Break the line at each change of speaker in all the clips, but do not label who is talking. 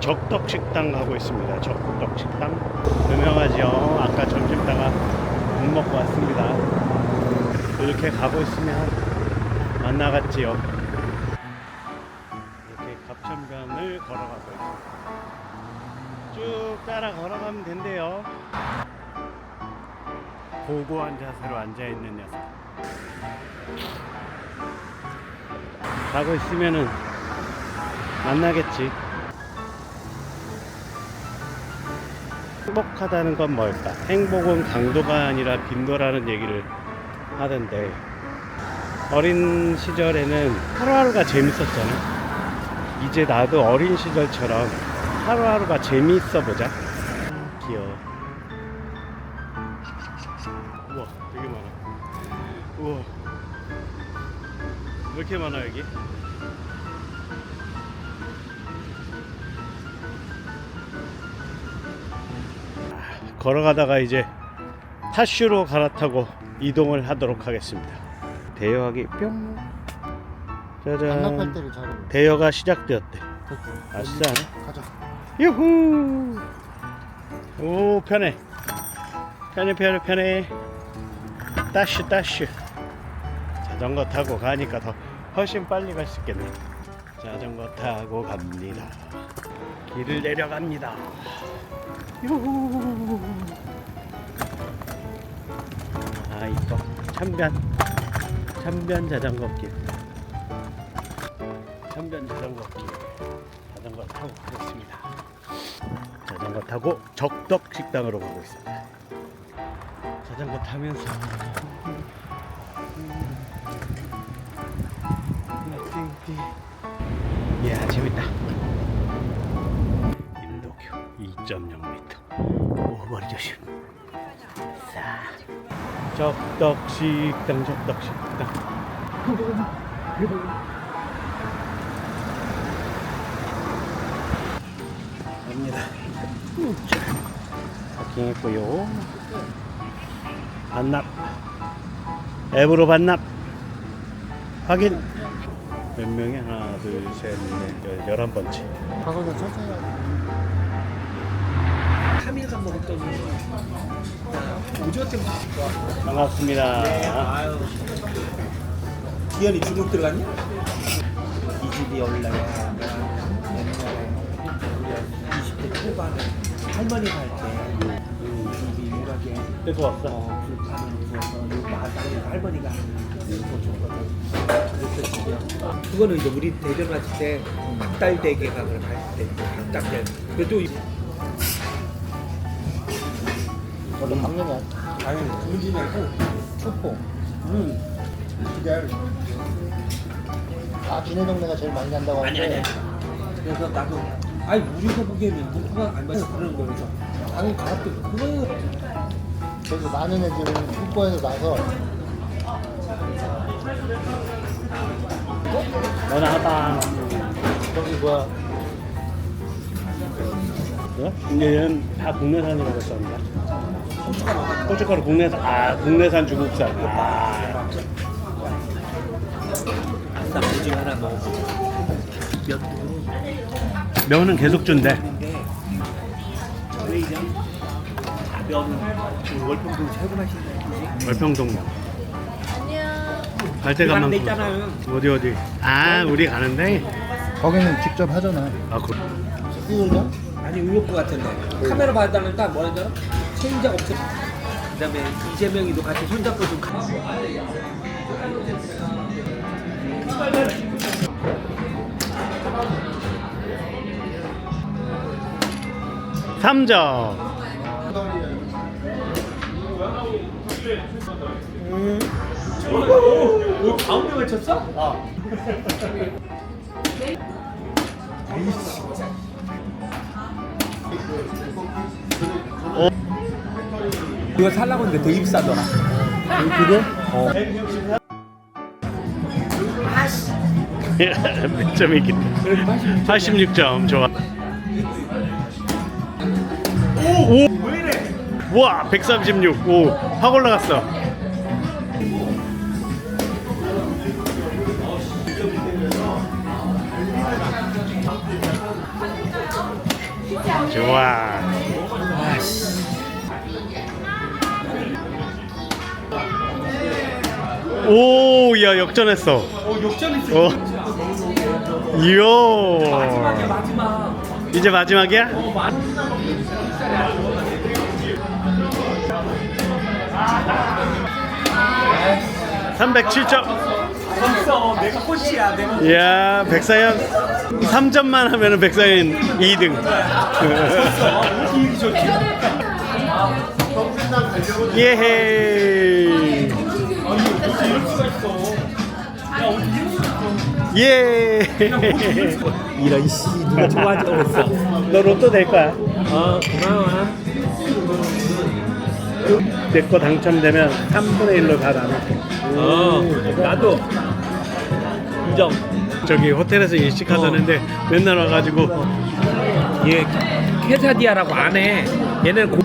적덕식당 가고 있습니다. 적덕식당 유명하죠. 아까 점심 다가 못 먹고 왔습니다. 이렇게 가고 있으면 만나갔지요. 이렇게 갑천변을 걸어가고 있습니다. 쭉 따라 걸어가면 된대요. 고고한 자세로 앉아 있는 녀석. 가고 있으면은 만나겠지. 행복하다는 건 뭘까? 행복은 강도가 아니라 빈도라는 얘기를 하던데 어린 시절에는 하루하루가 재밌었잖아. 이제 나도 어린 시절처럼 하루하루가 재미있어 보자. 귀여워. 우와, 되게 많아. 우와. 왜 이렇게 많아, 여기? 걸어가다가 이제 타슈로 갈아타고 이동을 하도록 하겠습니다. 대여하기 뿅. 짜잔. 대여가 시작되었대. 아싸.
가자.
유후. 오 편해. 편해 편해 편해. 다쉬 다쉬. 자전거 타고 가니까 더 훨씬 빨리 갈 수 있겠네. 자전거 타고 갑니다. 길을 내려갑니다. 유후. 아 이뻐. 참변. 참변 자전거 길. 참변 자전거 길. 자전거 타고 가겠습니다. 자전거 타고 적덕 식당으로 가고 있습니다. 자전거 타면서 이야 재밌다. 인도교 2.0m 오버리 조심. 자 적덕 식당 적덕 식당. 갑니다. 파킹했고요. 반납. 앱으로 반납. 확인. 몇 명이 하나, 둘, 셋, 넷, 열, 열한 번째.
가서도 천천히.
3일간 먹었더니 오징어 찜
반갑습니다.
아유 기현이 중국 들어갔니? 이 집이 원래 내가 옛날에 20대 초반에 할머니 살때 집이 유일하게
뜯어 왔어.
어, 불판을 요 마당에 할머니가 줬거든 그거는 이제 우리 대전 갔을 때 닭달 대게 가을 갈때 닭달대 그래도
원래 당연히
아니 우리 말고
초포.
응 그게
아 기내 동네가 제일 많이 난다고
아니
하는데.
아니 그래서 나도 아니 우리가 보기에는 문구가 안 맞아서 그러는 거면서. 아니 가락도 그거
그래서 많은 애들은 초포에서 나서.
너나 하다.
저기 뭐야
어? 근데 얘는 다 국내산이라고 썼는데. 고춧가루 국내산. 아, 국내산 중국산. 아,
아싸 오징어 하나 먹어 몇
면은 계속 준대.
근데? 면은 월평동 최고 맛있는
월평동면.
갈데
데가
가는 데
많고.
있잖아요
어디 어디? 아, 우리 가는데.
거기는 직접 하잖아.
아, 그.
뜯을려?
아니 의욕구 같은데. 카메라 받아달라니까 뭐라 하잖아 체인지가 없어. 그 다음에 이재명이도 같이 손잡고 좀 가.
삼점.
오, 가운데 맞췄어? 어. 이 거 살라고 했는데 더 입사더라.
그거?
어.
몇 점이긴. 86점 좋아. 오, 오.
왜 이래?
와, 136. 오, 확 올라갔어. 오, 야 역전했어.
어 역전했어.
어.
마지막.
이제 마지막이야?
어 마.
307점.
벌써 내가 꼴찌야 내가.
이야, 백사연 3점만 하면은 백사연 2등.
기분이 좋지.
예헤이. 예.
이런 씨 누가 좋아하지 그랬어.
너 로또 될 거야.
어 고마워.
내 거 당첨되면 3분의 1로 다 나눌게.
어 나도 인정.
저기 호텔에서 일식 하자는데 맨날 와가지고
얘 케사디아라고 안 해. 얘는 고...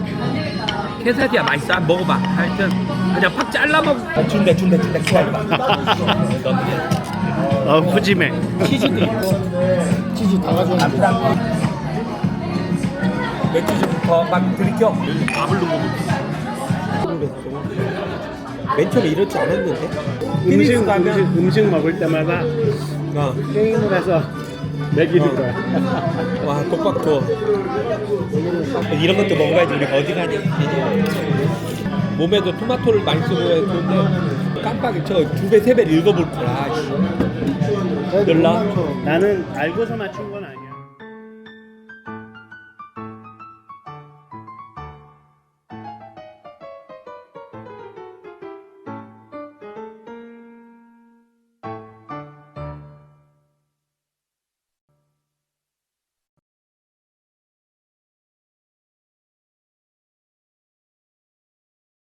케사디아 맛있어. 안 먹어봐. 하여튼 그냥 팍 잘라 먹. 아, 준대 준대 준대 기다려봐.
어, 푸짐해.
치즈도 있고
치즈 다 가져왔는데
맥주 좀더 막 들이켜. 밥을 먹어. 맨 처음에 이렇지 않았는데.
음식, 음식, 음식 먹을 때마다
어.
게임을 해서
어.
거야.
와 독박 투어 이런 것도 먹어야지 우리가 어디 가니 몸에도 토마토를 많이 쓰고 해 좋은데 깜빡이 저두 배 세 배를 읽어볼 거야 씨. 연락
나는 알고서 맞춘 거야.